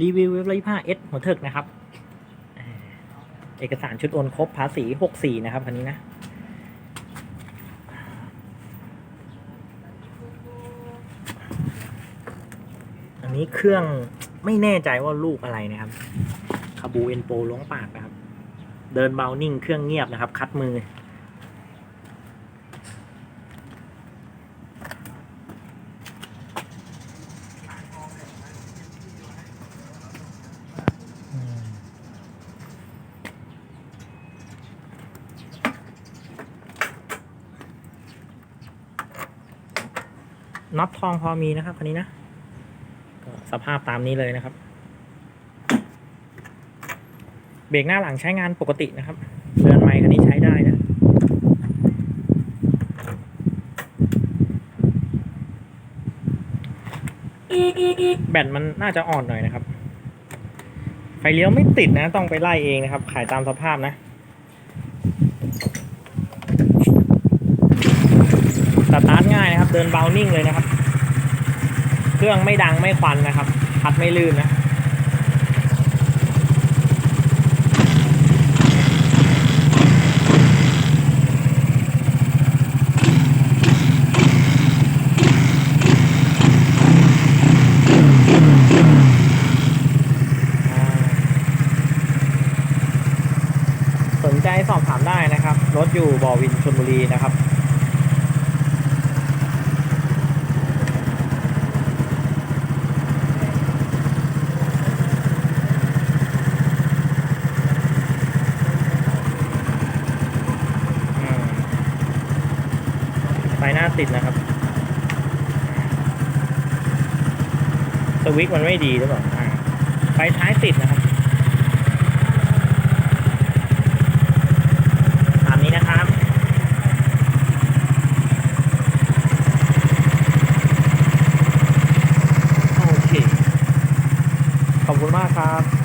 รีวิวเว็บร้อยห้าเอสหัวเถิกนะครับ เอกสารชุดโอนครบภาษีหกสี่นะครับคันนี้นะ อันนี้เครื่องไม่แน่ใจว่าลูกอะไรนะครับคาบูเอ็นโปล้วงปากนะครับ เดินเบานิ่งเครื่องเงียบนะครับ คัดมือ น็อตทองพอมีนะครับคันนี้นะก็สภาพตามนี้เลยนะครับ เบรกหน้าหลังใช้งานปกตินะครับเรือนไม้คันนี้ใช้ได้นะแบตมันน่าจะอ่อนหน่อยนะครับ ไฟเลี้ยวไม่ติดนะ ต้องไปไล่เองนะครับ ขายตามสภาพนะ ส ตาร์ทง่ายนะครับ เดินเบานิ่งเลยนะครับ เครื่องไม่ดังไม่ควันนะครับพัดไม่ลื่นนะสนใจสอบถามได้นะครับ รถอยู่บ่อวินชลบุรีนะครับ อืม ไฟหน้าติดนะครับ สวิตมันไม่ดีหรือเปล่าอ่าไฟท้ายติดนะครับตามนี้นะครับโอเค ขอบคุณมากครับ